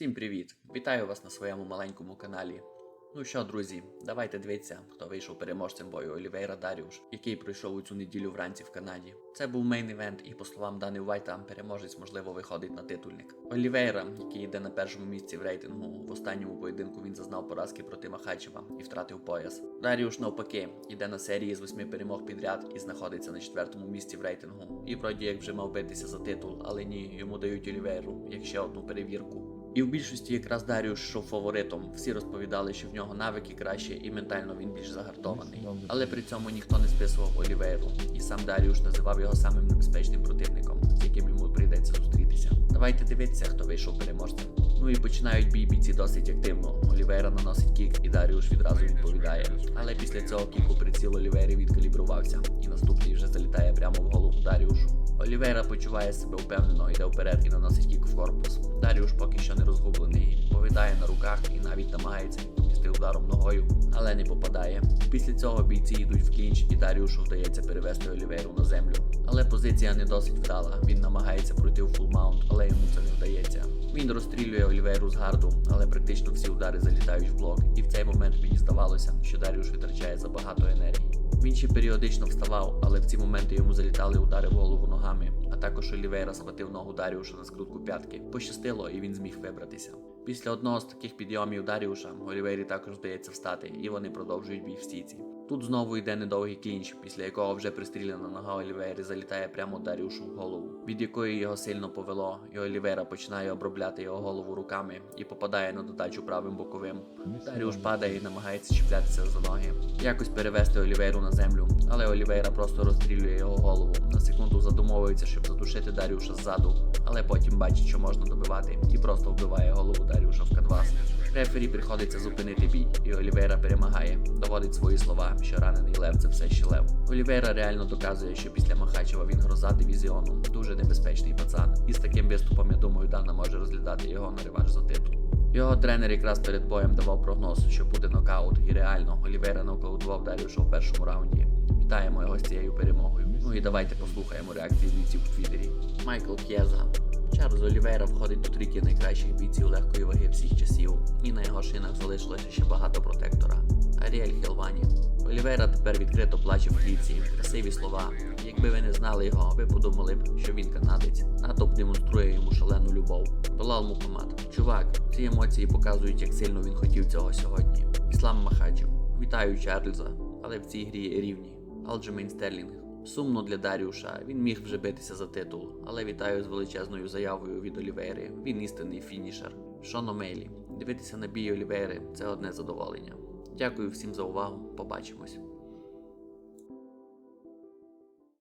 Всім привіт! Вітаю вас на своєму маленькому каналі. Ну що, друзі, давайте дивіться, хто вийшов переможцем бою Олівейра Даріуш, який пройшов у цю неділю вранці в Канаді. Це був мейн івент, і по словам Дани Вайта, переможець можливо виходить на титульник. Олівейра, який йде на першому місці в рейтингу, в останньому поєдинку він зазнав поразки проти Махачева і втратив пояс. Даріуш навпаки йде на серії з восьми перемог підряд і знаходиться на четвертому місці в рейтингу. І вроді як вже мав битися за титул, але ні, йому дають Олівейру як ще одну перевірку. І в більшості якраз Даріуш йшов фаворитом. Всі розповідали, що в нього навики краще і ментально він більш загартований. Але при цьому ніхто не списував Олівейру, і сам Даріуш називав його самим небезпечним противником, з яким йому прийдеться зустрітися. Давайте дивитися, хто вийшов переможцем. Ну і починають бій бійці досить активно. Олівейра наносить кік, і Даріуш відразу відповідає. Але після цього кіку приціл Олівейри відкалібрувався, і наступний вже залітає прямо в голову Даріушу. Олівейра почуває себе впевнено, йде вперед і наносить кік в корпус. Даріуш поки що не розгублений, повідає на руках і навіть намагається відповісти ударом ногою, але не попадає. Після цього бійці йдуть в клінч, і Даріушу вдається перевести Олівейру на землю. Але позиція не досить вдала. Він намагається пройти в фулмаунт, але йому це не вдається. Він розстрілює Олівейру з гарду, але практично всі удари залітають в блок. І в цей момент мені здавалося, що Даріуш витрачає забагато енергії. Він ще періодично вставав, але в ці моменти йому залітали удари в голову ногами. А також Олівейра схватив ногу Даріуша на скрутку п'ятки. Пощастило, і він зміг вибратися. Після одного з таких підйомів Даріуша Олівейрі також вдається встати, і вони продовжують бій в стійці. Тут знову йде недовгий клінч, після якого вже пристріляна нога Олівейри залітає прямо Даріушу в голову, від якої його сильно повело, і Олівейра починає обробляти його голову руками і попадає на додачу правим боковим. Даріуш падає і намагається чіплятися за ноги, якось перевести Олівейру на землю, але Олівейра просто розстрілює його голову. На секунду задумовується, щоб задушити Даріуша ззаду, але потім бачить, що можна добивати, і просто вбиває голову Даріуша в канвас. Рефері приходиться зупинити бій, і Олівейра перемагає, доводить свої слова, що ранений лев це все ще лев. Олівейра реально доказує, що після Махачева він гроза дивізіону, дуже небезпечний пацан. І з таким виступом, я думаю, Дана може розглядати його на реванш за титул. Його тренер якраз перед боєм давав прогноз, що буде нокаут, і реально Олівейра нокаутував Даріуша в першому раунді. Вітаємо його з цією перемогою. Ну і давайте послухаємо реакції бійців у Твіттері. Майкл К'єза. Чарльз Олівейра входить до трійки найкращих бійців легкої ваги всіх часів, і на його шинах залишилося ще багато протектора. Аріель Хілвані. Олівейра тепер відкрито плаче в клітці, красиві слова. Якби ви не знали його, ви подумали б, що він канадець. Натовп демонструє йому шалену любов. Долал Мухаммад. Чувак, ці емоції показують, як сильно він хотів цього сьогодні. Іслам Махачев. Вітаю Чарльза, але в цій грі рівні. Алджемейн Стерлінг. Сумно для Даріуша, він міг вже битися за титул, але вітаю з величезною заявою від Олівери. Він істинний фінішер. Шоно Мейлі. Дивитися на бій Олівейри це одне задоволення. Дякую всім за увагу. Побачимось.